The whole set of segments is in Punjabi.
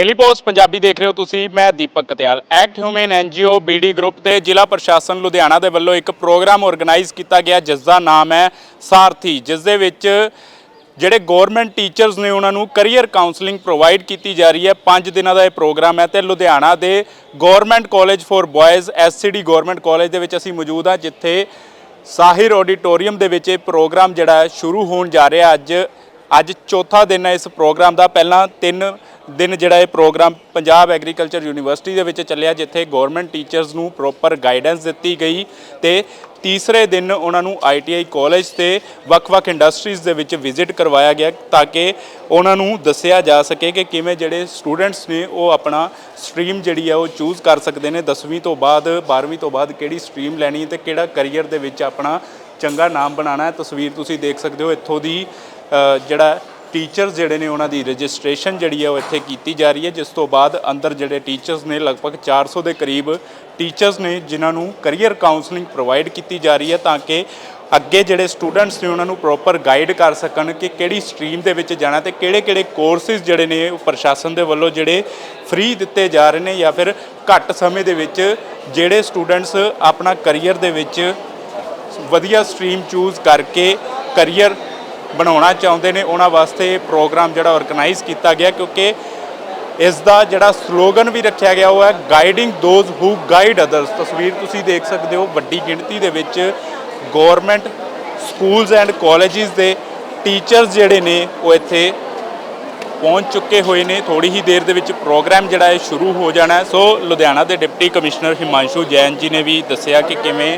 ਡੇਲੀ ਪੋਸਟ ਪੰਜਾਬੀ ਦੇਖ ਰਹੇ ਹੋ ਤੁਸੀਂ, ਮੈਂ Deepak Katyal. Act Human NGO BD group ਤੇ ਜ਼ਿਲ੍ਹਾ ਪ੍ਰਸ਼ਾਸਨ ਲੁਧਿਆਣਾ ਦੇ ਵੱਲੋਂ ਇੱਕ ਪ੍ਰੋਗਰਾਮ ਆਰਗੇਨਾਈਜ਼ ਕੀਤਾ ਗਿਆ, ਜਿਸ ਦਾ ਨਾਮ ਹੈ ਸਾਰਥੀ, ਜਿਸ ਦੇ ਵਿੱਚ ਜਿਹੜੇ ਗਵਰਨਮੈਂਟ ਟੀਚਰਸ ਨੇ ਉਹਨਾਂ ਨੂੰ ਕੈਰੀਅਰ ਕਾਉਂਸਲਿੰਗ ਪ੍ਰੋਵਾਈਡ ਕੀਤੀ ਜਾ ਰਹੀ ਹੈ। 5 ਦਿਨਾਂ ਦਾ ਇਹ ਪ੍ਰੋਗਰਾਮ ਹੈ ਤੇ ਲੁਧਿਆਣਾ ਦੇ government college for boys SCD government college ਦੇ ਵਿੱਚ ਅਸੀਂ ਮੌਜੂਦ ਹਾਂ, ਜਿੱਥੇ ਸਾਹਿਰ ਆਡੀਟੋਰੀਅਮ ਦੇ ਵਿੱਚ ਇਹ ਪ੍ਰੋਗਰਾਮ ਜਿਹੜਾ ਸ਼ੁਰੂ ਹੋਣ ਜਾ ਰਿਹਾ। ਅੱਜ ਅੱਜ ਚੌਥਾ ਦਿਨ ਹੈ ਇਸ ਪ੍ਰੋਗਰਾਮ ਦਾ। ਪਹਿਲਾਂ ਤਿੰਨ ਦਿਨ ਜਿਹੜਾ ਇਹ ਪ੍ਰੋਗਰਾਮ ਪੰਜਾਬ ਐਗਰੀਕਲਚਰ ਯੂਨੀਵਰਸਿਟੀ ਦੇ ਵਿੱਚ ਚੱਲਿਆ, ਜਿੱਥੇ ਗਵਰਨਮੈਂਟ ਟੀਚਰਸ ਨੂੰ ਪ੍ਰੋਪਰ ਗਾਈਡੈਂਸ ਦਿੱਤੀ ਗਈ ਤੇ ਤੀਸਰੇ ਦਿਨ ਉਹਨਾਂ ਨੂੰ ਆਈਟੀਆਈ ਕਾਲਜ ਤੇ ਵੱਖ-ਵੱਖ ਇੰਡਸਟਰੀਜ਼ ਦੇ ਵਿੱਚ ਵਿਜ਼ਿਟ ਕਰਵਾਇਆ ਗਿਆ ਤਾਂ ਕਿ ਉਹਨਾਂ ਨੂੰ ਦੱਸਿਆ ਜਾ ਸਕੇ ਕਿ ਕਿਵੇਂ ਜਿਹੜੇ ਸਟੂਡੈਂਟਸ ਨੇ ਉਹ ਆਪਣਾ ਸਟਰੀਮ ਜਿਹੜੀ ਹੈ ਉਹ ਚੂਜ਼ ਕਰ ਸਕਦੇ ਨੇ। 10ਵੀਂ ਤੋਂ ਬਾਅਦ 12ਵੀਂ ਤੋਂ ਬਾਅਦ ਕਿਹੜੀ ਸਟਰੀਮ ਲੈਣੀ ਤੇ ਕਿਹੜਾ ਕੈਰੀਅਰ ਦੇ ਵਿੱਚ ਆਪਣਾ ਚੰਗਾ ਨਾਮ ਬਣਾਉਣਾ ਹੈ। ਤਸਵੀਰ ਤੁਸੀਂ ਦੇਖ ਸਕਦੇ ਹੋ ਇੱਥੋਂ ਦੀ। ਜਿਹੜਾ ਟੀਚਰਸ ਜਿਹੜੇ ਨੇ ਉਹਨਾਂ ਦੀ ਰਜਿਸਟ੍ਰੇਸ਼ਨ ਜਿਹੜੀ ਹੈ ਉਹ ਇੱਥੇ ਕੀਤੀ ਜਾ ਰਹੀ ਹੈ, ਜਿਸ ਤੋਂ ਬਾਅਦ ਅੰਦਰ ਜਿਹੜੇ ਟੀਚਰਸ ਨੇ ਲਗਭਗ 400 ਦੇ ਕਰੀਬ ਟੀਚਰਸ ਨੇ ਜਿਨ੍ਹਾਂ ਨੂੰ ਕੈਰੀਅਰ ਕਾਉਂਸਲਿੰਗ ਪ੍ਰੋਵਾਈਡ ਕੀਤੀ ਜਾ ਰਹੀ ਹੈ ਤਾਂ ਕਿ ਅੱਗੇ ਜਿਹੜੇ ਸਟੂਡੈਂਟਸ ਨੇ ਉਹਨਾਂ ਨੂੰ ਪ੍ਰੋਪਰ ਗਾਈਡ ਕਰ ਸਕਣ ਕਿ ਕਿਹੜੀ ਸਟਰੀਮ ਦੇ ਵਿੱਚ ਜਾਣਾ ਤੇ ਕਿਹੜੇ-ਕਿਹੜੇ ਕੋਰਸਿਸ ਜਿਹੜੇ ਨੇ ਉਹ ਪ੍ਰਸ਼ਾਸਨ ਦੇ ਵੱਲੋਂ ਜਿਹੜੇ ਫ੍ਰੀ ਦਿੱਤੇ ਜਾ ਰਹੇ ਨੇ ਜਾਂ ਫਿਰ ਘੱਟ ਸਮੇਂ ਦੇ ਵਿੱਚ ਜਿਹੜੇ ਸਟੂਡੈਂਟਸ ਆਪਣਾ ਕੈਰੀਅਰ ਦੇ ਵਿੱਚ ਵਧੀਆ ਸਟਰੀਮ ਚੂਜ਼ ਕਰਕੇ ਕੈਰੀਅਰ ਬਣਾਉਣਾ ਚਾਹੁੰਦੇ ਨੇ, ਉਹਨਾਂ ਵਾਸਤੇ ਇਹ ਪ੍ਰੋਗਰਾਮ ਜਿਹੜਾ ਆਰਗੇਨਾਈਜ਼ ਕੀਤਾ ਗਿਆ, ਕਿਉਂਕਿ ਇਸ ਦਾ ਜਿਹੜਾ ਸਲੋਗਨ ਵੀ ਰੱਖਿਆ ਗਿਆ, ਉਹ ਹੈ guiding those who guide others ਤਸਵੀਰ ਤੁਸੀਂ ਦੇਖ ਸਕਦੇ ਹੋ, ਵੱਡੀ ਗਿਣਤੀ ਦੇ ਵਿੱਚ ਗਵਰਨਮੈਂਟ ਸਕੂਲਸ ਐਂਡ ਕਾਲਜਿਸ ਦੇ ਟੀਚਰਸ ਜਿਹੜੇ ਨੇ, ਉਹ ਇੱਥੇ ਪਹੁੰਚ ਚੁੱਕੇ ਹੋਏ ਨੇ। ਥੋੜੀ ਹੀ ਦੇਰ ਦੇ ਵਿੱਚ ਪ੍ਰੋਗਰਾਮ ਜਿਹੜਾ ਹੈ, ਸ਼ੁਰੂ ਹੋ ਜਾਣਾ ਹੈ। ਸੋ ਲੁਧਿਆਣਾ ਦੇ ਡਿਪਟੀ ਕਮਿਸ਼ਨਰ ਹਿਮਾਂਸ਼ੂ ਜੈਨ ਜੀ ਨੇ ਵੀ ਦੱਸਿਆ ਕਿ ਕਿਵੇਂ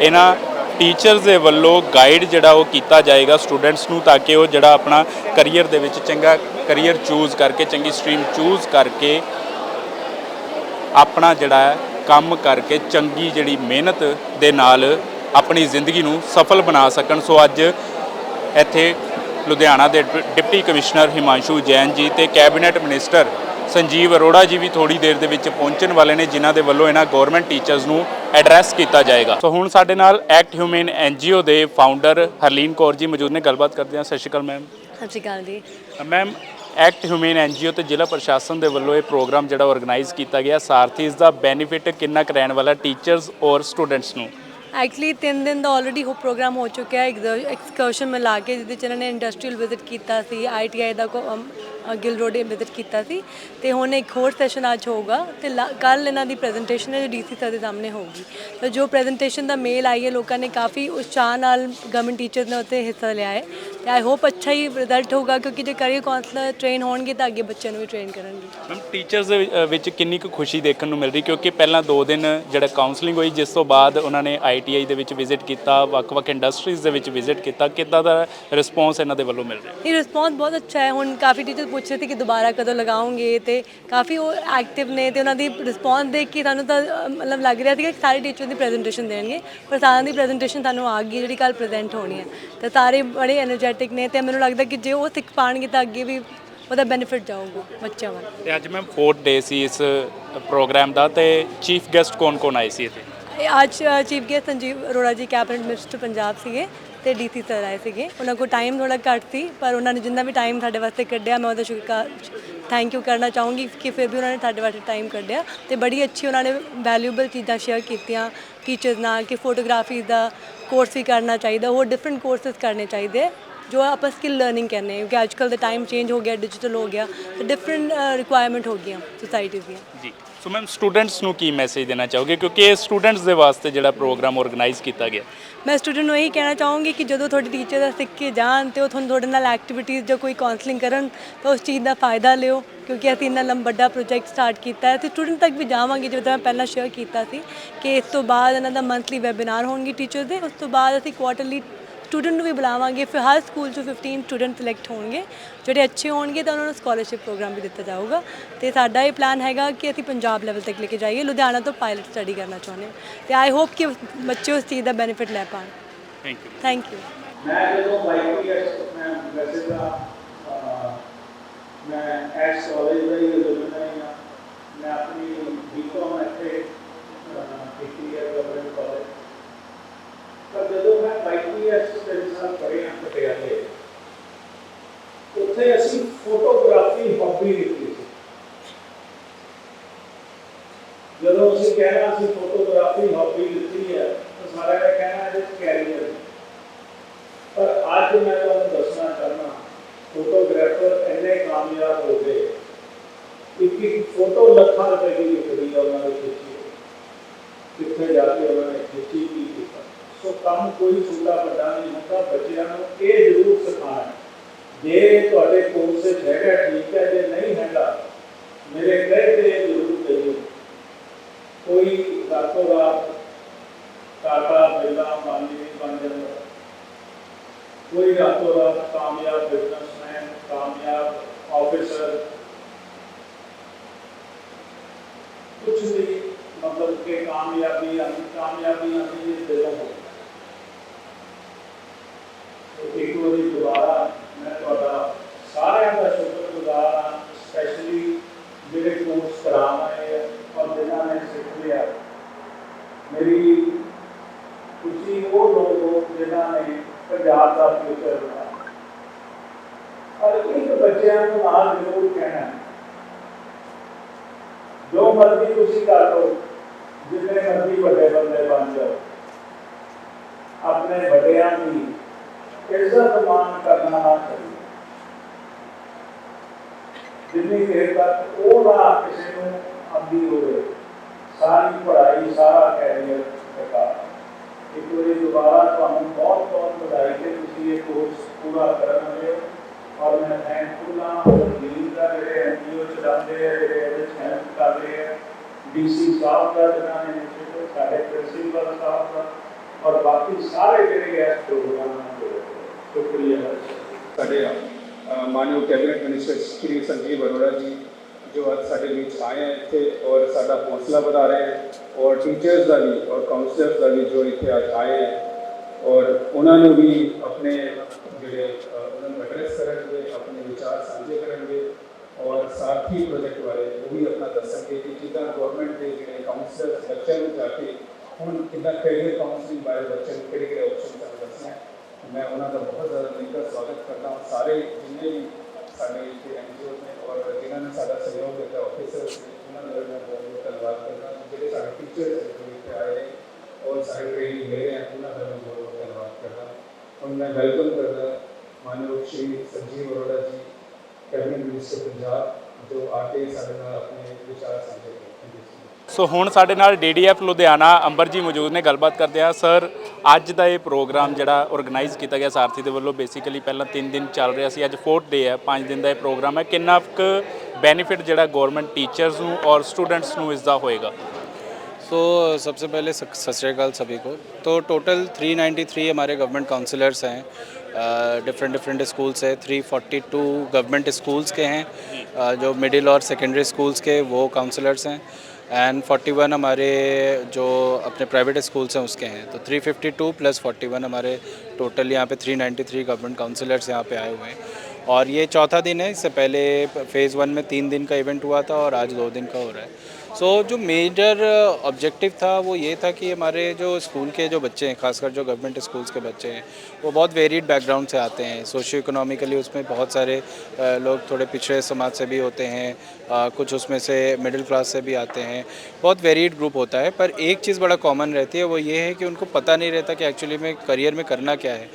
ਇਹਨਾਂ ਟੀਚਰਸ ਦੇ ਵੱਲੋਂ ਗਾਈਡ ਜਿਹੜਾ ਉਹ ਕੀਤਾ ਜਾਏਗਾ ਸਟੂਡੈਂਟਸ ਨੂੰ ਤਾਂ ਕਿ ਉਹ ਜਿਹੜਾ ਆਪਣਾ ਕੈਰੀਅਰ ਦੇ ਵਿੱਚ ਚੰਗਾ ਕੈਰੀਅਰ ਚੂਜ਼ ਕਰਕੇ, ਚੰਗੀ ਸਟਰੀਮ ਚੂਜ਼ ਕਰਕੇ ਆਪਣਾ ਜਿਹੜਾ ਕੰਮ ਕਰਕੇ ਚੰਗੀ ਜਿਹੜੀ ਮਿਹਨਤ ਦੇ ਨਾਲ ਆਪਣੀ ਜ਼ਿੰਦਗੀ ਨੂੰ ਸਫਲ ਬਣਾ ਸਕਣ। ਸੋ ਅੱਜ ਇੱਥੇ ਲੁਧਿਆਣਾ ਦੇ ਡਿਪ- ਡਿਪਟੀ ਕਮਿਸ਼ਨਰ ਹਿਮਾਂਸ਼ੂ ਜੈਨ ਜੀ ਤੇ ਕੈਬਨਿਟ ਮਿਨਿਸਟਰ ਸੰਜੀਵ ਅਰੋੜਾ ਜੀ ਵੀ ਥੋੜੀ ਦੇਰ ਦੇ ਵਿੱਚ ਪਹੁੰਚਣ ਵਾਲੇ ਨੇ ਜਿਨ੍ਹਾਂ ਦੇ ਵੱਲੋਂ ਇਹਨਾਂ ਗਵਰਨਮੈਂਟ ਟੀਚਰਸ ਨੂੰ ਐਡਰੈਸ ਕੀਤਾ ਜਾਏਗਾ। ਸੋ ਹੁਣ ਸਾਡੇ ਨਾਲ ਐਕਟ ਹਿਊਮਨ ਐਨਜੀਓ ਦੇ ਫਾਊਂਡਰ ਹਰਲੀਨ ਕੌਰ ਜੀ ਮੌਜੂਦ ਨੇ। ਗੱਲਬਾਤ ਕਰਦੇ ਹਾਂ। ਸਤਿ ਸ਼੍ਰੀ ਅਕਾਲ ਮੈਮ ਸਤਿ ਸ਼੍ਰੀ ਅਕਾਲ ਜੀ। ਮੈਮ ਐਕਟ ਹਿਊਮਨ ਐਨਜੀਓ ਤੇ ਜ਼ਿਲ੍ਹਾ ਪ੍ਰਸ਼ਾਸਨ ਦੇ ਵੱਲੋਂ ਇਹ ਪ੍ਰੋਗਰਾਮ ਜਿਹੜਾ ਆਰਗੇਨਾਈਜ਼ ਕੀਤਾ ਗਿਆ। ਸਾਰਥੀਜ਼ ਦਾ ਬੈਨੀਫਿਟ ਕਿੰਨਾ ਕੁ ਰਹਿਣ ਵਾਲਾ ਟੀਚਰਸ ਔਰ ਸਟੂਡੈਂਟਸ ਨੂੰ? ਐਕਚੁਅਲੀ ਤਿੰਨ ਦਿਨ ਦਾ ਆਲਰੇਡੀ ਹੋ ਪ੍ਰੋਗਰਾਮ ਹੋ ਚੁੱਕਿਆ ਹੈ। ਐਕਸਕਰਸ਼ਨ ਮਿਲਾ ਕੇ ਜਿਹਦੇ ਚ ਇਹਨਾਂ ਨੇ ਇੰਡਸਟਰੀਅਲ ਵਿਜ਼ਿਟ ਕੀਤਾ ਸੀ। ਆਈਟੀਆਈ ਦਾ ਗਿਲ ਰੋਡ ਵਿਜ਼ਿਟ ਕੀਤਾ ਸੀ ਤੇ ਹੁਣ ਇੱਕ ਹੋਰ ਸੈਸ਼ਨ ਅੱਜ ਹੋਊਗਾ ਤੇ ਕੱਲ ਇਹਨਾਂ ਦੀ ਪ੍ਰੈਜੈਂਟੇਸ਼ਨ ਹੈ ਜੋ ਡੀਸੀ ਸਰ ਦੇ ਸਾਹਮਣੇ ਹੋਊਗੀ। ਤਾਂ ਜੋ ਪ੍ਰੈਜੈਂਟੇਸ਼ਨ ਦਾ ਮੇਲ ਆਈ ਹੈ ਲੋਕਾਂ ਨੇ ਕਾਫੀ ਉਤਸ਼ਾਹ ਨਾਲ ਗਵਰਨਮੈਂਟ ਟੀਚਰਸ ਨੇ ਉੱਤੇ ਹਿੱਸਾ ਲਿਆ ਹੈ ਤੇ ਆਈ ਹੋਪ ਅੱਛਾ ਹੀ ਰਿਜ਼ਲਟ ਹੋਊਗਾ ਕਿਉਂਕਿ ਜੇ ਕਰੀਅਰ ਕਾਉਂਸਲਰ ਟ੍ਰੇਨ ਹੋਣਗੇ ਤਾਂ ਅੱਗੇ ਬੱਚਿਆਂ ਨੂੰ ਵੀ ਟ੍ਰੇਨ ਕਰਨਗੇ। ਮੈਮ ਟੀਚਰਸ ਦੇ ਵਿੱਚ ਕਿੰਨੀ ਕੁ ਖੁਸ਼ੀ ਦੇਖਣ ਨੂੰ ਮਿਲ ਰਹੀ ਕਿਉਂਕਿ ਪਹਿਲਾਂ 2 ਦਿਨ ਜਿਹੜਾ ਕਾਉਂਸਲਿੰਗ ਹੋਈ ਜਿਸ ਤੋਂ ਬਾਅਦ ਉਹਨਾਂ ਨੇ ਆਈਟੀਆਈ ਦੇ ਵਿੱਚ ਵਿਜ਼ਿਟ ਕੀਤਾ ਵੱਖ-ਵੱਖ ਇੰਡਸਟਰੀਜ਼ ਦੇ ਵਿੱਚ ਵਿਜ਼ਿਟ ਕੀਤਾ ਕਿੱਦਾਂ ਦਾ ਰਿਸਪੌਂਸ ਇਹਨਾਂ ਦੇ ਵੱਲੋਂ ਮਿਲ ਰਿਹਾ? ਇਹ ਰਿਸਪੌਂਸ ਬਹੁਤ ਅੱਛਾ ਹੈ ਹੁਣ ਕਾਫੀ ਟੀਚਰ ਪੁੱਛ ਰਹੇ ਸੀ ਕਿ ਦੁਬਾਰਾ ਕਦੋਂ ਲਗਾਉਂਗੇ ਤੇ ਕਾਫੀ ਉਹ ਐਕਟਿਵ ਨੇ ਤੇ ਉਹਨਾਂ ਦੀ ਰਿਸਪੌਂਸ ਦੇਖ ਕੇ ਤੁਹਾਨੂੰ ਤਾਂ ਮਤਲਬ ਲੱਗ ਰਿਹਾ ਸੀ ਕਿ ਸਾਰੇ ਟੀਚਰ ਦੀ ਪ੍ਰੈਜੈਂਟੇਸ਼ਨ ਦੇਣਗੇ ਪਰ ਸਾਰਿਆਂ ਦੀ ਪ੍ਰੈਜੈਂਟੇਸ਼ਨ ਤੁਹਾਨੂੰ ਆ ਗਈ ਜਿਹੜੀ ਕੱਲ ਪ੍ਰੈਜ਼ੈਂਟ ਹੋਣੀ ਹੈ। ਤੇ ਸਾਰੇ ਬੜੇ ਐਨਰਜੈਟਿਕ ਨੇ ਤੇ ਮੈਨੂੰ ਲੱਗਦਾ ਕਿ ਜੇ ਉਹ ਸਿੱਖ ਪਾਣਗੇ ਤਾਂ ਅੱਗੇ ਵੀ ਉਹਦਾ ਬੈਨੀਫਿਟ ਜਾਊਗਾ ਬੱਚਿਆਂ ਵੱਲ। ਤੇ ਅੱਜ ਮੈਮ 4th ਡੇ ਸੀ ਇਸ ਪ੍ਰੋਗਰਾਮ ਦਾ ਤੇ ਚੀਫ ਗੈਸਟ ਕੌਣ-ਕੌਣ ਆਏ ਸੀ ਇੱਥੇ? ਇਹ ਅੱਜ ਚੀਫ ਗੈਸਟ ਸੰਜੀਵ ਅਰੋੜਾ ਜੀ ਕੈਬਨਿਟ ਮਿਨਿਸਟਰ ਪੰਜਾਬ ਸੀਗੇ। ਤੇ ਡੀਸੀ ਸਰ ਆਏ ਸੀਗੇ। ਉਹਨਾਂ ਕੋਲ ਟਾਈਮ ਥੋੜਾ ਘੱਟ ਸੀ, ਪਰ ਉਹਨਾਂ ਨੇ ਜਿੰਨਾ ਵੀ ਟਾਈਮ ਸਾਡੇ ਵਾਸਤੇ ਕੱਢਿਆ, ਮੈਂ ਉਹਦਾ ਸ਼ੁਕਰ ਥੈਂਕ ਯੂ ਕਰਨਾ ਚਾਹੂੰਗੀ ਕਿ ਫਿਰ ਵੀ ਉਹਨਾਂ ਨੇ ਸਾਡੇ ਵਾਸਤੇ ਟਾਈਮ ਕੱਢਿਆ। ਤੇ ਬੜੀ ਅੱਛੀ ਉਹਨਾਂ ਨੇ ਵੈਲਿਊਬਲ ਚੀਜ਼ਾਂ ਸ਼ੇਅਰ ਕੀਤੀਆਂ ਟੀਚਰਸ ਨਾਲ ਕਿ ਫੋਟੋਗ੍ਰਾਫੀ ਦਾ ਕੋਰਸ ਵੀ ਕਰਨਾ ਚਾਹੀਦਾ, ਹੋਰ ਡਿਫਰੈਂਟ ਕੋਰਸਸ ਕਰਨੇ ਚਾਹੀਦੇ। ਜੋ ਆਪਾਂ ਸਕਿੱਲ ਲਰਨਿੰਗ ਕਰਨੇ ਕਿਉਂਕਿ ਅੱਜ ਕੱਲ੍ਹ ਦਾ ਟਾਈਮ ਚੇਂਜ ਹੋ ਗਿਆ ਡਿਜੀਟਲ ਹੋ ਗਿਆ ਤੇ ਡਿਫਰੈਂਟ ਰਿਕੁਆਇਰਮੈਂਟ ਹੋ ਗਈਆਂ ਸੋਸਾਇਟੀਜ਼ ਦੀਆਂ। ਜੀ। ਸੋ ਮੈਮ ਸਟੂਡੈਂਟਸ ਨੂੰ ਕੀ ਮੈਸੇਜ ਦੇਣਾ ਚਾਹੋਗੇ? ਕਿਉਂਕਿ ਇਹ ਸਟੂਡੈਂਟਸ ਦੇ ਵਾਸਤੇ ਜਿਹੜਾ ਪ੍ਰੋਗਰਾਮ ਆਰਗੇਨਾਈਜ਼ ਕੀਤਾ ਗਿਆ। ਮੈਂ ਸਟੂਡੈਂਟ ਨੂੰ ਇਹੀ ਕਹਿਣਾ ਚਾਹੂੰਗੀ ਕਿ ਜਦੋਂ ਤੁਹਾਡੇ ਟੀਚਰ ਦਾ ਸਿੱਖ ਕੇ ਜਾਣ ਤੇ ਉਹ ਤੁਹਾਨੂੰ ਤੁਹਾਡੇ ਨਾਲ ਐਕਟੀਵਿਟੀਜ਼ ਜਾਂ ਕੋਈ ਕਾਉਂਸਲਿੰਗ ਕਰਨ ਤਾਂ ਉਸ ਚੀਜ਼ ਦਾ ਫਾਇਦਾ ਲਿਓ ਕਿਉਂਕਿ ਅਸੀਂ ਇੰਨਾ ਲੰਬਾ ਵੱਡਾ ਪ੍ਰੋਜੈਕਟ ਸਟਾਰਟ ਕੀਤਾ ਹੈ ਤੇ ਸਟੂਡੈਂਟ ਤੱਕ ਵੀ ਜਾਵਾਂਗੇ ਜਿਵੇਂ ਮੈਂ ਪਹਿਲਾਂ ਸ਼ੇਅਰ ਕੀਤਾ ਸੀ ਕਿ ਇਸ ਤੋਂ ਬਾਅਦ ਇਹਨਾਂ ਦਾ ਮੰਥਲੀ ਵੈਬਿਨਾਰ ਹੋਣਗੇ ਟੀਚਰ ਦੇ ਉਸ ਤੋਂ ਬਾਅਦ ਅਸੀਂ ਕੁਆਟਰਲੀ ਸਟੂਡੈਂਟ ਨੂੰ ਵੀ ਬੁਲਾਵਾਂਗੇ ਫਿਰ ਹਰ ਸਕੂਲ 'ਚੋਂ 15 ਸਟੂਡੈਂਟ ਸਿਲੈਕਟ ਹੋਣਗੇ ਜਿਹੜੇ ਅੱਛੇ ਹੋਣਗੇ ਤਾਂ ਉਹਨਾਂ ਨੂੰ ਸਕਾਲਰਸ਼ਿਪ ਪ੍ਰੋਗਰਾਮ ਵੀ ਦਿੱਤਾ ਜਾਊਗਾ। ਤੇ ਸਾਡਾ ਇਹ ਪਲਾਨ ਹੈਗਾ ਕਿ ਅਸੀਂ ਪੰਜਾਬ ਲੈਵਲ ਤੱਕ ਲੈ ਕੇ ਜਾਈਏ ਲੁਧਿਆਣਾ ਤੋਂ ਪਾਇਲਟ ਸਟੱਡੀ ਕਰਨਾ ਚਾਹੁੰਦੇ ਹਾਂ। ਤੇ ਆਈ ਹੋਪ ਕਿ ਬੱਚੇ ਉਸ ਚੀਜ਼ ਦਾ ਬੈਨੀਫਿਟ ਲੈ ਪਾਣ। ਥੈਂਕ ਯੂ ਥੈਂਕ ਯੂ ਮੈਂ ਜਦੋਂ ਬਾਈਪੀਐਸ ਮੈਂ ਵੈਸੇ ਤਾਂ ਅਹ, ਮੈਂ ਐਸ ਕਾਲਜ ਦਾ ਹੀ ਹਾਂ ਮੈਂ ਆਪਣੀ ਬੀਕੌਮ ਇੱਥੇ ਕੀਤੀ ਹੈ ਗਵਰਨਮੈਂਟ ਕਾਲਜ ਪਰ ਜਦੋਂ ਮੈਂ ਬਾਈਪੀਐਸ ਤਿੰਨ ਸਾਲ ਪੜ੍ਹੇ ਪਟਿਆਲੇ ਉੱਥੇ ਅਸੀਂ ਫੋਟੋਗ੍ਰਾਫੀ ਹੌਬੀ ਲਿੱਤੀ ਸੀ ਉੱਥੇ ਜਾ ਕੇ ਉਹਨਾਂ ਨੇ ਖੇਤੀ ਕੀ ਕੀਤਾ ਸੋ ਕੰਮ ਕੋਈ ਛੋਟਾ ਵੱਡਾ ਨਹੀਂ ਹੁੰਦਾ ਬੱਚਿਆਂ ਨੂੰ ਇਹ ਜ਼ਰੂਰ ਸਿਖਾਉਣਾ ਜੇ ਤੁਹਾਡੇ ਕੋਰਸ ਵਿੱਚ ਹੈਗਾ ਠੀਕ ਹੈ ਜੇ ਨਹੀਂ ਹੈਗਾ ਮੇਰੇ ਕਹੇ ਤੇ ਇਹ ਜ਼ਰੂਰ ਕਰਿਓ ਕੋਈ ਰਾਤੋਂ ਰਾਤ ਟਾਟਾ ਬਿਰਲਾ ਅੰਬਾਨੀ ਨਹੀਂ ਬਣ ਜਾਂਦਾ ਕੋਈ ਰਾਤੋਂ ਰਾਤ ਕਾਮਯਾਬ ਬਿਜ਼ਨਸਮੈਨ ਕਾਮਯਾਬ ਆਫਿਸਰ ਕੁਝ ਵੀ ਮਤਲਬ ਕਿ ਕਾਮਯਾਬੀ ਆਂਦੀ ਕਾਮਯਾਬੀ ਆਂਦੀ ਇਹ ਦਿਲੋਂ ਹੋ ਤੇ ਇੱਕ ਵਾਰੀ ਦੁਬਾਰਾ ਮੈਂ ਤੁਹਾਡਾ ਸਾਰਿਆਂ ਦਾ ਸ਼ੁਕਰਗੁਜ਼ਾਰ ਹਾਂ ਸਪੈਸ਼ਲੀ ਜਿਹੜੇ ਕੋਰਸ ਕਰਾਉਣ ਆਏ ਆ ਔਰ ਜਿਨ੍ਹਾਂ ਨੇ ਸਿੱਖ ਲਿਆ ਮੇਰੀ ਤੁਸੀਂ ਉਹ ਲੋਕ ਹੋ ਜਿਨ੍ਹਾਂ ਨੇ ਪੰਜਾਬ ਦਾ ਫਿਊਚਰ ਬਣਾਇਆ ਔਰ ਇੱਕ ਬੱਚਿਆਂ ਨੂੰ ਨਾਲ ਜ਼ਰੂਰ ਕਹਿਣਾ ਹੈ, ਜੋ ਮਰਜ਼ੀ ਤੁਸੀਂ ਕਰ ਲਓ ਜਿੰਨੇ ਮਰਜ਼ੀ ਵੱਡੇ ਬੰਦੇ ਬਣ ਜਾਓ ਆਪਣੇ ਵੱਡਿਆਂ ਦੀ ਇੱਜ਼ਤ ਮਾਨ ਕਰਨਾ ਨਾ ਚਾਹੀਏ ਜਿੰਨੀ ਦੇਰ ਤੱਕ ਉਹ ਨਾ ਕਿਸੇ ਨੂੰ ਆਂਦੀ ਹੋਵੇ ਸਾਰੀ ਪੜ੍ਹਾਈ ਸਾਰਾ ਕੈਰੀਅਰ ਬੇਕਾਰ ਇੱਕ ਵਾਰੀ ਦੁਬਾਰਾ ਤੁਹਾਨੂੰ ਬਹੁਤ ਬਹੁਤ ਵਧਾਈ ਕਿ ਤੁਸੀਂ ਇਹ ਕੋਰਸ ਪੂਰਾ ਕਰਨ ਵਾਲੇ ਹੋ ਔਰ ਮੈਂ ਥੈਂਕਫੁਲ ਹਾਂ ਵਕੀਲ ਦਾ ਜਿਹੜੇ ਐਨਜੀਓ ਚਲਾਉਂਦੇ ਆ ਜਿਹੜੇ ਇਹਦੇ ਵਿੱਚ ਹੈਲਪ ਕਰ ਰਹੇ ਆ ਡੀਸੀ ਸਾਹਿਬ ਦਾ ਜਿਨ੍ਹਾਂ ਨੇ initiative, ਸਾਡੇ ਪ੍ਰਿੰਸੀਪਲ ਸਾਹਿਬ ਦਾ ਔਰ ਬਾਕੀ ਸਾਰੇ ਜਿਹੜੇ ਇਸ ਪ੍ਰੋਗਰਾਮ ਨਾਲ ਜੁੜੇ ਹੋਏ ਆ। ਸ਼ੁਕਰੀਆ ਸਾਡੇ ਅ, ਮਾਨਯੋਗ ਕੈਬਨਿਟ ਮਿਨਿਸਟਰ ਸ਼੍ਰੀ ਸੰਜੀਵ ਅਰੋੜਾ ਜੀ ਜੋ ਅੱਜ ਸਾਡੇ ਵਿੱਚ ਆਏ ਹੈ ਇੱਥੇ ਔਰ ਸਾਡਾ ਹੌਸਲਾ ਵਧਾ ਰਹੇ ਹੈ ਔਰ ਟੀਚਰਸ ਦਾ ਵੀ ਔਰ ਕਾਉਂਸਲਰਸ ਦਾ ਵੀ ਜੋ ਇੱਥੇ ਅੱਜ ਆਏ ਹੈ ਔਰ ਉਹਨਾਂ ਨੂੰ ਵੀ ਆਪਣੇ ਜਿਹੜੇ ਅ, ਉਹਨਾਂ ਨੂੰ ਐਡਰੈਸ ਕਰਨਗੇ ਆਪਣੇ ਵਿਚਾਰ ਸਾਂਝੇ ਕਰਨਗੇ ਔਰ ਸਾਥੀ ਪ੍ਰੋਜੈਕਟ ਬਾਰੇ ਉਹ ਵੀ ਆਪਣਾ ਦੱਸਣਗੇ ਕਿ ਕਿੱਦਾਂ ਗਵਰਨਮੈਂਟ ਦੇ ਜਿਹੜੇ ਕਾਉਂਸਲਰਸ ਬੱਚਿਆਂ ਨੂੰ ਜਾ ਕੇ ਹੁਣ ਕਿੱਦਾਂ ਕੈਰੀਅਰ ਕਾਉਂਸਲਿੰਗ ਬਾਰੇ ਬੱਚਿਆਂ ਨੂੰ ਕਿਹੜੇ ਕਿਹੜੇ ਆਪਸ਼ਨ ਸਾਨੂੰ ਦੱਸਣਾ ਹੈ ਮੈਂ ਉਹਨਾਂ ਦਾ ਬਹੁਤ ਜ਼ਿਆਦਾ ਨਿੱਘਾ ਸਵਾਗਤ ਕਰਦਾ ਹਾਂ ਸਾਰੇ ਜਿੰਨੇ ਵੀ ਸਾਡੇ ਇੱਥੇ ਐਨਜੀਓ ਨੇ ਔਰ ਜਿਨ੍ਹਾਂ ਨੇ ਸਾਡਾ ਸਹਿਯੋਗ ਦਿੱਤਾ ਆਫਿਸਰਸ ਨੇ ਉਹਨਾਂ ਦਾ ਵੀ ਮੈਂ ਬਹੁਤ ਬਹੁਤ ਧੰਨਵਾਦ ਕਰਦਾ ਹਾਂ ਜਿਹੜੇ ਸਾਡੇ ਟੀਚਰਸ ਨੇ ਜੋ ਇੱਥੇ ਆਏ ਨੇ ਔਰ ਸਾਡੇ ਟ੍ਰੇਨਿੰਗ ਲੈ ਰਹੇ ਹਨ ਉਹਨਾਂ ਦਾ ਮੈਂ ਬਹੁਤ ਬਹੁਤ ਧੰਨਵਾਦ ਕਰਦਾ ਹਾਂ ਹੁਣ ਮੈਂ ਵੈਲਕਮ ਕਰਦਾ ਮਾਨਯੋਗ ਸ਼੍ਰੀ ਸੰਜੀਵ ਅਰੋੜਾ ਜੀ ਕੈਬਨਿਟ ਮਿਨਿਸਟਰ ਪੰਜਾਬ ਜੋ ਆ ਕੇ ਸਾਡੇ ਨਾਲ ਆਪਣੇ ਸੋ ਹੁਣ ਸਾਡੇ ਨਾਲ ਡੀਡੀਐਫ ਲੁਧਿਆਣਾ ਅੰਬਰ ਜੀ ਮੌਜੂਦ ਨੇ ਗੱਲਬਾਤ ਕਰਦੇ ਆ ਸਰ ਅੱਜ ਦਾ ਇਹ ਪ੍ਰੋਗਰਾਮ ਜਿਹੜਾ ਆਰਗੇਨਾਈਜ਼ ਕੀਤਾ ਗਿਆ ਸਾਰਥੀ ਦੇ ਵੱਲੋਂ ਬੇਸਿਕਲੀ ਪਹਿਲਾਂ 3 ਦਿਨ ਚੱਲ ਰਿਹਾ ਸੀ ਅੱਜ 4th ਡੇ ਹੈ 5 ਦਿਨ ਦਾ ਇਹ ਪ੍ਰੋਗਰਾਮ ਹੈ ਕਿੰਨਾ ਕੁ ਬੈਨੀਫਿਟ ਜਿਹੜਾ ਗਵਰਨਮੈਂਟ ਟੀਚਰਸ ਨੂੰ ਔਰ ਸਟੂਡੈਂਟਸ ਨੂੰ ਇਸ ਦਾ ਹੋਏਗਾ सो सबसे पहले सत सत श्रीकाल सभी को तो टोटल 393 हमारे गवर्नमेंट काउंसलर्स हैं डिफरेंट डिफरेंट स्कूल्स है 342 गवर्नमेंट स्कूल्स के हैं अ, जो मिडिल और सेकेंडरी स्कूल्स के वो काउंसलर्स हैं एंड 41 हमारे जो अपने प्राइवेट स्कूल्स हैं उसके हैं। तो 352 प्लस 41 हमारे टोटल यहाँ पे 393 गवर्नमेंट काउंसिलर्स यहाँ पे आए हुए हैं। और ये चौथा दिन है इससे पहले फ़ेज़ वन में तीन दिन का इवेंट हुआ था और आज दो दिन का हो रहा है। सो so, जो मेजर ऑब्जेक्टिव था वो ये था कि हमारे जो स्कूल के जो बच्चे हैं खासकर जो गवर्नमेंट स्कूल्स के बच्चे हैं वो बहुत वेरिड बैकग्राउंड से आते हैं। सोशियो इकोनॉमिकली उसमें बहुत सारे लोग थोड़े पिछड़े समाज से भी होते हैं कुछ उसमें से मिडिल क्लास से भी आते हैं। बहुत वेरिड ग्रुप होता है, पर एक चीज़ बड़ा कॉमन रहती है, वो ये है कि उनको पता नहीं रहता कि एक्चुअली में करियर में करना क्या है।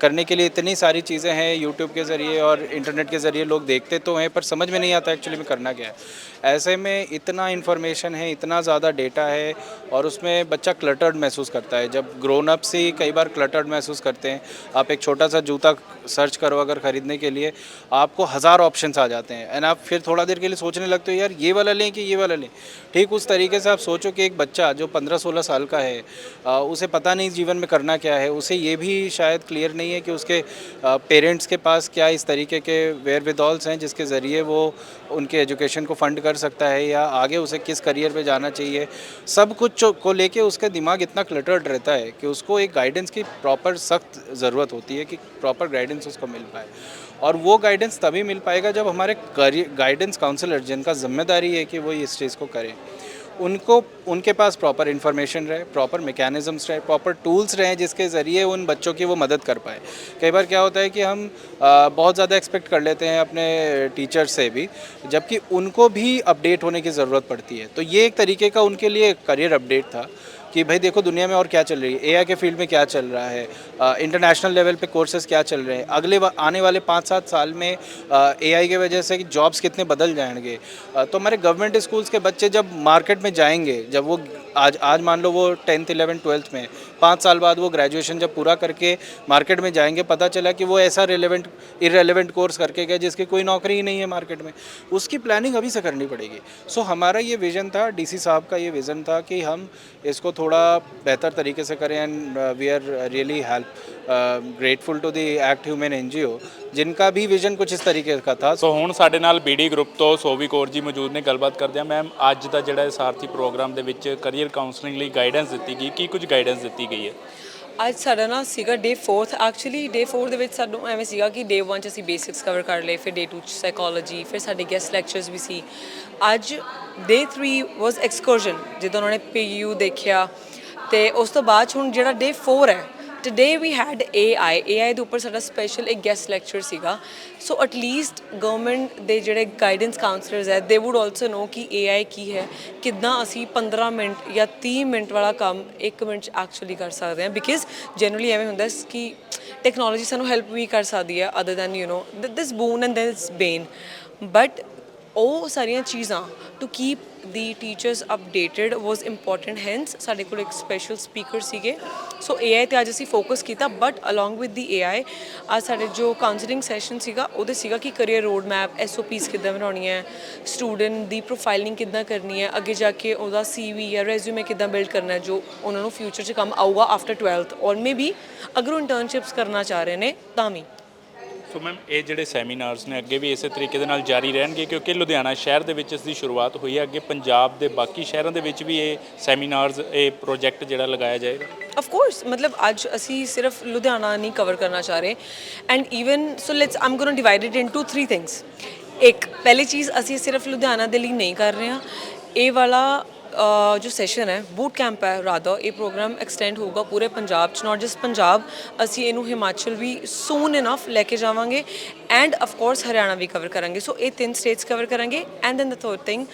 करने के लिए इतनी सारी चीज़ें हैं यूट्यूब के ज़रिए और इंटरनेट के ज़रिए लोग देखते तो हैं, पर समझ में नहीं आता एक्चुअली में करना क्या है। ऐसे में इतना इन्फॉर्मेशन है, इतना ज़्यादा डेटा है और उसमें बच्चा क्लटर्ड महसूस करता है। जब ग्रोन अप्स ही कई बार क्लटर्ड महसूस करते हैं आप एक छोटा सा जूता सर्च करो अगर ख़रीदने के लिए, आपको हज़ार ऑप्शंस आ जाते हैं। एंड आप फिर थोड़ा देर के लिए सोचने लगते हो, यार, ये वाला लें कि ये वाला लें? ठीक उस तरीके से आप सोचो कि एक बच्चा जो पंद्रह सोलह साल का है उसे पता नहीं जीवन में करना क्या है। उसे ये भी शायद क्लियर नहीं है कि उसके पेरेंट्स के पास क्या इस तरीके के वेयर विदॉल्स हैं जिसके ज़रिए वो उनके एजुकेशन को फंड कर सकता है या आगे उसे किस करियर पे जाना चाहिए। सब कुछ को लेके उसका दिमाग इतना क्लटर्ड रहता है कि उसको एक गाइडेंस की प्रॉपर सख्त ज़रूरत होती है कि प्रॉपर गाइडेंस उसको मिल पाए। और वो गाइडेंस तभी मिल पाएगा जब हमारे गाइडेंस काउंसलर जिनका ज़िम्मेदारी है कि वो इस चीज़ को करें। उनको उनके पास प्रॉपर इन्फॉर्मेशन रहे प्रॉपर मैकेनिज़म्स रहे प्रॉपर टूल्स रहे जिसके ज़रिए उन बच्चों की वो मदद कर पाए। कई बार क्या होता है कि हम आ, बहुत ज़्यादा एक्सपेक्ट कर लेते हैं अपने टीचर से भी जबकि उनको भी अपडेट होने की ज़रूरत पड़ती है। तो ये एक तरीके का उनके लिए करियर अपडेट था। कि भाई देखो दुनिया में और क्या चल रही है? एआई के फ़ील्ड में क्या चल रहा है? इंटरनेशनल लेवल पे कोर्सेज क्या चल रहे हैं? अगले आने वाले पाँच सात साल में एआई के वजह से जॉब्स कितने बदल जाएँगे? तो हमारे गवर्नमेंट स्कूल्स के बच्चे जब मार्केट में जाएँगे, जब वो आज आज मान लो वो टेंथ इलेवन ट्वेल्थ में। पाँच साल बाद वो ग्रेजुएशन जब पूरा करके मार्केट में जाएँगे, पता चला कि वो ऐसा रिलेवेंट इरेलीवेंट कोर्स करके गए जिसकी कोई नौकरी ही नहीं है मार्केट में। उसकी प्लानिंग अभी से करनी पड़ेगी। सो हमारा ये विज़न था डीसी साहब का ये विज़न था कि हम इसको थोड़ा बेहतर तरीके से करें and we are really help grateful to the Act Human N जिनका भी विज़न कुछ इस तरीके का था ਸੋ ਹੁਣ ਸਾਡੇ ਨਾਲ ਬੀਡੀ ਗਰੁੱਪ ਤੋਂ ਸੋਵੀ ਕੌਰ ਜੀ ਮੌਜੂਦ ਨੇ ਗੱਲਬਾਤ ਕਰਦੇ ਆ ਮੈਮ ਅੱਜ ਦਾ ਜਿਹੜਾ ਇਹ ਸਾਰਥੀ ਪ੍ਰੋਗਰਾਮ ਦੇ ਵਿੱਚ ਕੈਰੀਅਰ ਕਾਉਂਸਲਿੰਗ ਲਈ ਗਾਈਡੈਂਸ ਦਿੱਤੀ ਗਈ ਕੀ ਕੁਝ ਗਾਈਡੈਂਸ ਦਿੱਤੀ ਗਈ ਹੈ ਅੱਜ ਸਾਡਾ ਨਾ ਸੀਗਾ ਡੇ 4th ਐਕਚੁਅਲੀ ਡੇ 4 ਦੇ ਵਿੱਚ ਸਾਨੂੰ ਐਵੇਂ ਸੀਗਾ ਕਿ ਡੇ 1 ਚ ਅਸੀਂ ਬੇਸਿਕਸ ਕਵਰ ਕਰ ਲਏ ਫਿਰ ਡੇ 2 ਚ ਸਾਈਕੋਲੋਜੀ ਫਿਰ ਸਾਡੇ ਗੈਸਟ ਲੈਕਚਰਸ ਵੀ ਸੀ ਅੱਜ ਡੇ 3 ਵਾਸ ਐਕਸਕਰਸ਼ਨ ਜਦੋਂ ਉਹਨਾਂ ਨੇ ਪੀਯੂ ਦੇਖਿਆ ਤੇ ਉਸ ਤੋਂ ਬਾਅਦ 'ਚ ਹੁਣ ਜਿਹੜਾ ਡੇ 4 ਹੈ today we had AI AI ਦੇ ਉੱਪਰ ਸਾਡਾ ਸਪੈਸ਼ਲ ਇੱਕ ਗੈਸਟ ਲੈਕਚਰ ਸੀਗਾ। ਸੋ ਐਟ ਲੀਸਟ ਗਵਰਨਮੈਂਟ ਦੇ ਜਿਹੜੇ ਗਾਈਡੈਂਸ ਕਾਉਂਸਲਰਸ ਹੈ ਦੇ ਊਡ ਆਲਸੋ ਨੋ ਕਿ AI ਕੀ ਹੈ। ਕਿੱਦਾਂ ਅਸੀਂ 15 ਮਿੰਟ ਜਾਂ 30 ਮਿੰਟ ਵਾਲਾ ਕੰਮ 1 ਮਿੰਟ ਚ ਐਕਚੁਅਲੀ ਕਰ ਸਕਦੇ ਹਾਂ। ਬਿਕਾਜ਼ ਜਨਰਲੀ ਐਵੇਂ ਹੁੰਦਾ ਕਿ ਟੈਕਨੋਲੋਜੀ ਸਾਨੂੰ ਹੈਲਪ ਵੀ ਕਰ ਸਕਦੀ ਹੈ other than you know this boon and this bane but ਉਹ ਸਾਰੀਆਂ ਚੀਜ਼ਾਂ to keep the teachers updated was important hence ਸਾਡੇ ਕੋਲ ਇੱਕ ਸਪੈਸ਼ਲ ਸਪੀਕਰ ਸੀਗੇ। ਸੋ AI ਤੇ ਅੱਜ ਅਸੀਂ ਫੋਕਸ ਕੀਤਾ but along with the AI ਅੱਜ ਸਾਡੇ ਜੋ ਕਾਉਂਸਲਿੰਗ ਸੈਸ਼ਨ ਸੀਗਾ, ਉਹਦੇ ਸੀਗਾ ਕਿ ਕਰੀਅਰ ਰੋਡ ਮੈਪ ਐਸਓਪੀਸ ਕਿੱਦਾਂ ਬਣਾਉਣੀ ਹੈ ਸਟੂਡੈਂਟ ਦੀ ਪ੍ਰੋਫਾਈਲਿੰਗ ਕਿੱਦਾਂ ਕਰਨੀ ਹੈ, ਅੱਗੇ ਜਾ ਕੇ ਉਹਦਾ ਸੀਵੀ ਜਾਂ ਰੈਜ਼ਿਊਮੇ ਕਿੱਦਾਂ ਬਿਲਡ ਕਰਨਾ ਹੈ, ਜੋ ਉਹਨਾਂ ਨੂੰ ਫਿਊਚਰ 'ਚ ਕੰਮ ਆਊਗਾ ਆਫਟਰ 12th ਔਰ ਮੇਬੀ ਅਗਰ ਉਹ ਇੰਟਰਨਸ਼ਿਪਸ ਕਰਨਾ ਚਾਹ ਰਹੇ ਨੇ, ਤਾਂ ਵੀ। ਸੋ ਮੈਮ ਇਹ ਜਿਹੜੇ ਸੈਮੀਨਾਰਸ ਨੇ, ਅੱਗੇ ਵੀ ਇਸੇ ਤਰੀਕੇ ਦੇ ਨਾਲ ਜਾਰੀ ਰਹਿਣਗੇ ਕਿਉਂਕਿ ਲੁਧਿਆਣਾ ਸ਼ਹਿਰ ਦੇ ਵਿੱਚ ਇਸ ਦੀ ਸ਼ੁਰੂਆਤ ਹੋਈ ਹੈ, ਅੱਗੇ ਪੰਜਾਬ ਦੇ ਬਾਕੀ ਸ਼ਹਿਰਾਂ ਦੇ ਵਿੱਚ ਵੀ ਇਹ ਸੈਮੀਨਾਰਸ ਇਹ ਪ੍ਰੋਜੈਕਟ ਜਿਹੜਾ ਲਗਾਇਆ ਜਾਏਗਾ। ਆਫ ਕੋਰਸ ਮਤਲਬ ਅੱਜ ਅਸੀਂ ਸਿਰਫ ਲੁਧਿਆਣਾ ਨਹੀਂ ਕਵਰ ਕਰਨਾ ਚਾਹ ਰਹੇ and even so let's um going to divide it into three things ਇੱਕ, ਪਹਿਲੀ ਚੀਜ਼ ਅਸੀਂ ਸਿਰਫ ਲੁਧਿਆਣਾ ਦੇ ਲਈ ਨਹੀਂ ਕਰ ਰਹੇ ਹਾਂ। ਇਹ ਵਾਲਾ ਜੋ ਸੈਸ਼ਨ ਹੈ ਬੂਟ ਕੈਂਪ ਹੈ ਰਾਦਰ ਇਹ ਪ੍ਰੋਗਰਾਮ ਐਕਸਟੈਂਡ ਹੋਊਗਾ ਪੂਰੇ ਪੰਜਾਬ ਚ ਨਾਟ ਜਸਟ ਪੰਜਾਬ, ਅਸੀਂ ਇਹਨੂੰ ਹਿਮਾਚਲ ਵੀ ਸੂਨ ਇਨਫ ਲੈ ਕੇ ਜਾਵਾਂਗੇ ਐਂਡ ਆਫ ਕੋਰਸ ਹਰਿਆਣਾ ਵੀ ਕਵਰ ਕਰਾਂਗੇ। ਸੋ ਇਹ ਤਿੰਨ ਸਟੇਟਸ ਕਵਰ ਕਰਾਂਗੇ and then the third thing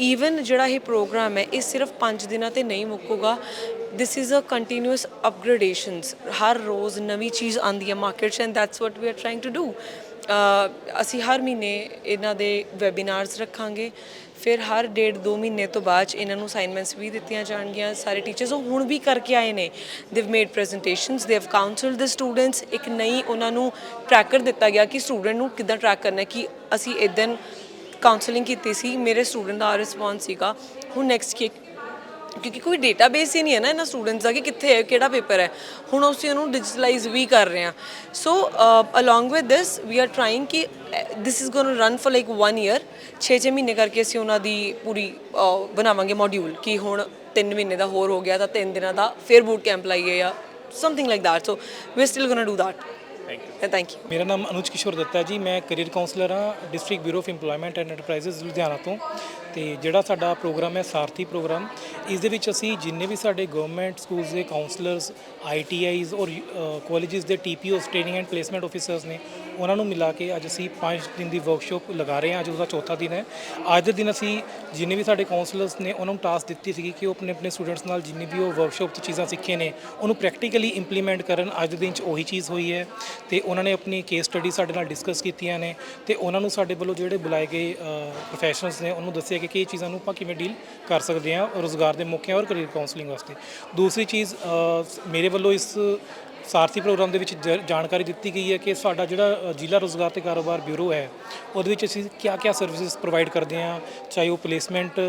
even ਜਿਹੜਾ ਇਹ ਪ੍ਰੋਗਰਾਮ ਹੈ, ਇਹ ਸਿਰਫ 5 ਦਿਨਾਂ ਤੇ ਨਹੀਂ ਮੁੱਕੂਗਾ। This is a continuous upgradations ਹਰ ਰੋਜ਼ ਨਵੀਂ ਚੀਜ਼ ਆਉਂਦੀ ਹੈ ਮਾਰਕੀਟ 'ਚ and that's what we are trying to do ਅਸੀਂ ਹਰ ਮਹੀਨੇ ਇਹਨਾਂ ਦੇ ਵੈਬਿਨਾਰਸ ਰੱਖਾਂਗੇ। ਫਿਰ ਹਰ ਡੇਢ ਦੋ ਮਹੀਨੇ ਤੋਂ ਬਾਅਦ 'ਚ ਇਹਨਾਂ ਨੂੰ ਅਸਾਈਨਮੈਂਟਸ ਵੀ ਦਿੱਤੀਆਂ ਜਾਣਗੀਆਂ। ਸਾਰੇ ਟੀਚਰਸ ਉਹ ਹੁਣ ਵੀ ਕਰਕੇ ਆਏ ਨੇ। They made presentations they have counselled the students ਇੱਕ ਨਈ ਉਹਨਾਂ ਨੂੰ ਟਰੈਕਰ ਦਿੱਤਾ ਗਿਆ ਕਿ ਸਟੂਡੈਂਟ ਨੂੰ ਕਿੱਦਾਂ ਟਰੈਕ ਕਰਨਾ ਕਿ ਅਸੀਂ ਇਦਾਂ ਕਾਉਂਸਲਿੰਗ ਕੀਤੀ ਸੀ। ਮੇਰੇ ਸਟੂਡੈਂਟ ਦਾ ਰਿਸਪੌਂਸ ਸੀਗਾ। ਹੁਣ ਨੈਕਸਟ ਕਿਉਂਕਿ ਕੋਈ ਡੇਟਾਬੇਸ ਹੀ ਨਹੀਂ ਹੈ ਨਾ ਇਹਨਾਂ ਸਟੂਡੈਂਟਸ ਦਾ ਕਿ ਕਿੱਥੇ ਹੈ ਕਿਹੜਾ ਪੇਪਰ ਹੈ। ਹੁਣ ਅਸੀਂ ਉਹਨੂੰ ਡਿਜੀਟਲਾਈਜ਼ ਵੀ ਕਰ ਰਹੇ ਹਾਂ। So along with this we are trying ਕਿ this is going to run for like 1 year 6-6 ਮਹੀਨੇ ਕਰਕੇ ਅਸੀਂ ਉਹਨਾਂ ਦੀ ਪੂਰੀ ਬਣਾਵਾਂਗੇ ਮੋਡਿਊਲ ਕਿ ਹੁਣ 3 ਮਹੀਨੇ ਦਾ ਹੋਰ ਹੋ ਗਿਆ ਤਾਂ 3 ਦਿਨਾਂ ਦਾ ਫਿਰ ਬੂਟ ਕੈਂਪ ਲਾਈਏ ਜਾਂ something like that so we are still going to do that thank you and thank you ਮੇਰਾ ਨਾਮ ਅਨੁਜ ਕਿਸ਼ੋਰ ਦੱਤਾ ਜੀ। ਮੈਂ ਕੈਰੀਅਰ ਕਾਉਂਸਲਰ ਹਾਂ district bureau of employment and enterprises Ludhiana ਤੋਂ। ਤੇ ਜਿਹੜਾ ਸਾਡਾ ਪ੍ਰੋਗਰਾਮ ਹੈ, ਸਾਰਥੀ ਪ੍ਰੋਗਰਾਮ, ਇਸ ਦੇ ਵਿੱਚ ਅਸੀਂ ਜਿੰਨੇ ਵੀ ਸਾਡੇ ਗਵਰਨਮੈਂਟ ਸਕੂਲਸ ਦੇ ਕਾਉਂਸਲਰਸ ਆਈਟੀਆਈਜ਼ ਔਰ ਕਾਲਜਸ ਦੇ TPOs training and placement officers ਨੇ, ਉਹਨਾਂ ਨੂੰ ਮਿਲਾ ਕੇ ਅੱਜ ਅਸੀਂ 5 ਦਿਨ ਦੀ ਵਰਕਸ਼ਾਪ ਲਗਾ ਰਹੇ ਹਾਂ, ਅੱਜ ਉਹਦਾ ਚੌਥਾ ਦਿਨ ਹੈ। ਅੱਜ ਦੇ ਦਿਨ ਅਸੀਂ ਜਿੰਨੇ ਵੀ ਸਾਡੇ ਕਾਉਂਸਲਰਸ ਨੇ, ਉਹਨਾਂ ਨੂੰ ਟਾਸਕ ਦਿੱਤੀ ਸੀਗੀ ਕਿ ਉਹ ਆਪਣੇ ਆਪਣੇ ਸਟੂਡੈਂਟਸ ਨਾਲ ਜਿੰਨੇ ਵੀ ਉਹ ਵਰਕਸ਼ਾਪ 'ਚ ਚੀਜ਼ਾਂ ਸਿੱਖੀਆਂ ਨੇ, ਉਹਨੂੰ ਪ੍ਰੈਕਟੀਕਲੀ ਇੰਪਲੀਮੈਂਟ ਕਰਨ, ਅੱਜ ਦੇ ਦਿਨ 'ਚ ਉਹੀ ਚੀਜ਼ ਹੋਈ ਹੈ। ਤੇ ਉਹਨਾਂ ਨੇ ਆਪਣੀ ਕੇਸ ਸਟੱਡੀ ਸਾਡੇ ਨਾਲ ਡਿਸਕਸ ਕੀਤੀਆਂ ਨੇ, ਤੇ ਉਹਨਾਂ ਨੂੰ ਸਾਡੇ ਵੱਲੋਂ ਜਿਹੜੇ ਬੁਲਾਏ ਗਏ ਪ੍ਰੋਫੈਸ਼ਨਲਸ ਨੇ, ਉਹਨੂੰ ਦੱਸਿਆ ਕਿ ਇਹ ਚੀਜ਼ਾਂ ਨੂੰ ਆਪਾਂ ਕਿਵੇਂ ਡੀਲ ਕਰ ਸਕਦੇ ਹਾਂ ਰੋਜ਼ਗਾਰ ਦੇ ਮੌਕਿਆਂ ਔਰ ਕਰੀਅਰ ਕਾਉਂਸਲਿੰਗ ਵਾਸਤੇ। ਦੂਸਰੀ ਚੀਜ਼ ਮੇਰੇ ਵੱਲੋਂ ਇਸ ਸਾਰਥੀ ਪ੍ਰੋਗਰਾਮ ਦੇ ਵਿੱਚ ਜ- ਜਾਣਕਾਰੀ ਦਿੱਤੀ ਗਈ ਹੈ ਕਿ ਸਾਡਾ ਜਿਹੜਾ ਜ਼ਿਲ੍ਹਾ ਰੋਜ਼ਗਾਰ ਤੇ ਕਾਰੋਬਾਰ ਬਿਊਰੋ ਹੈ, ਉਹਦੇ ਵਿੱਚ ਅਸੀਂ ਕਿਆ-ਕਿਆ ਸਰਵਿਸਿਜ਼ ਪ੍ਰੋਵਾਈਡ ਕਰਦੇ ਹਾਂ, ਚਾਹੇ ਉਹ ਪਲੇਸਮੈਂਟ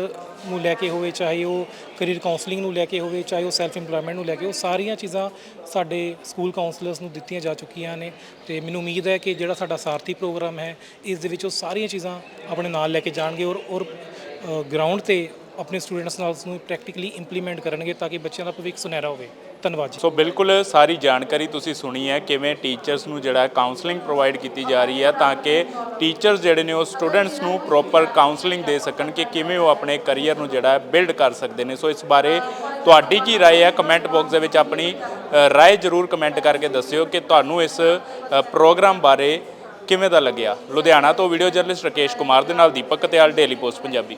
ਨੂੰ ਲੈ ਕੇ ਹੋਵੇ, ਚਾਹੇ ਉਹ ਕਰੀਅਰ ਕਾਉਂਸਲਿੰਗ ਨੂੰ ਲੈ ਕੇ ਹੋਵੇ, ਚਾਹੇ ਉਹ ਸੈਲਫ ਇੰਪਲੋਇਮੈਂਟ ਨੂੰ ਲੈ ਕੇ, ਉਹ ਸਾਰੀਆਂ ਚੀਜ਼ਾਂ ਸਾਡੇ ਸਕੂਲ ਕਾਉਂਸਲਰਸ ਨੂੰ ਦਿੱਤੀਆਂ ਜਾ ਚੁੱਕੀਆਂ ਨੇ ਤੇ ਮੈਨੂੰ ਉਮੀਦ ਹੈ ਕਿ ਜਿਹੜਾ ਸਾਡਾ ਸਾਰਥੀ ਪ੍ਰੋਗਰਾਮ ਹੈ, ਇਸ ਦੇ ਵਿੱਚ ਉਹ ਸਾਰੀਆਂ ਚੀਜ਼ਾਂ ਆਪਣੇ ਨਾਲ ਲੈ ਕੇ ਜਾਣਗੇ ਔਰ ਔਰ ਗਰਾਊਂਡ ਤੇ ਆਪਣੇ ਸਟੂਡੈਂਟਸ ਨਾਲ ਉਸ ਨੂੰ ਪ੍ਰੈਕਟੀਕਲੀ ਇੰਪਲੀਮੈਂਟ ਕਰਨਗੇ ਤਾਂ ਕਿ ਬੱਚਿਆਂ ਦਾ ਭਵਿੱਖ ਸੁਨਹਿਰਾ ਹੋਵੇ ਧੰਨਵਾਦ ਜੀ ਸੋ ਬਿਲਕੁਲ ਸਾਰੀ ਜਾਣਕਾਰੀ ਤੁਸੀਂ ਸੁਣੀ ਹੈ ਕਿਵੇਂ ਟੀਚਰਸ ਨੂੰ ਜਿਹੜਾ ਕਾਉਂਸਲਿੰਗ ਪ੍ਰੋਵਾਈਡ ਕੀਤੀ ਜਾ ਰਹੀ ਹੈ ਤਾਂ ਕਿ ਟੀਚਰਸ ਜਿਹੜੇ ਨੇ ਉਹ ਸਟੂਡੈਂਟਸ ਨੂੰ ਪ੍ਰੋਪਰ ਕਾਉਂਸਲਿੰਗ ਦੇ ਸਕਣ ਕਿ ਕਿਵੇਂ ਉਹ ਆਪਣੇ ਕੈਰੀਅਰ ਨੂੰ ਜਿਹੜਾ ਬਿਲਡ ਕਰ ਸਕਦੇ ਨੇ ਸੋ ਇਸ ਬਾਰੇ ਤੁਹਾਡੀ ਕੀ رائے ਹੈ ਕਮੈਂਟ ਬਾਕਸ ਦੇ ਵਿੱਚ ਆਪਣੀ ਅ, ਰਾਏ ਜ਼ਰੂਰ ਕਮੈਂਟ ਕਰਕੇ ਦੱਸਿਓ ਕਿ ਤੁਹਾਨੂੰ ਇਸ ਅ, ਪ੍ਰੋਗਰਾਮ ਬਾਰੇ ਕਿਵੇਂ ਦਾ ਲੱਗਿਆ ਲੁਧਿਆਣਾ ਤੋਂ ਵੀਡੀਓ ਜਰਨਲਿਸਟ ਰਕੇਸ਼ ਕੁਮਾਰ ਦੇ ਨਾਲ ਦੀਪਕ ਕਤਿਆਲ ਡੇਲੀ ਪੋਸਟ ਪੰਜਾਬੀ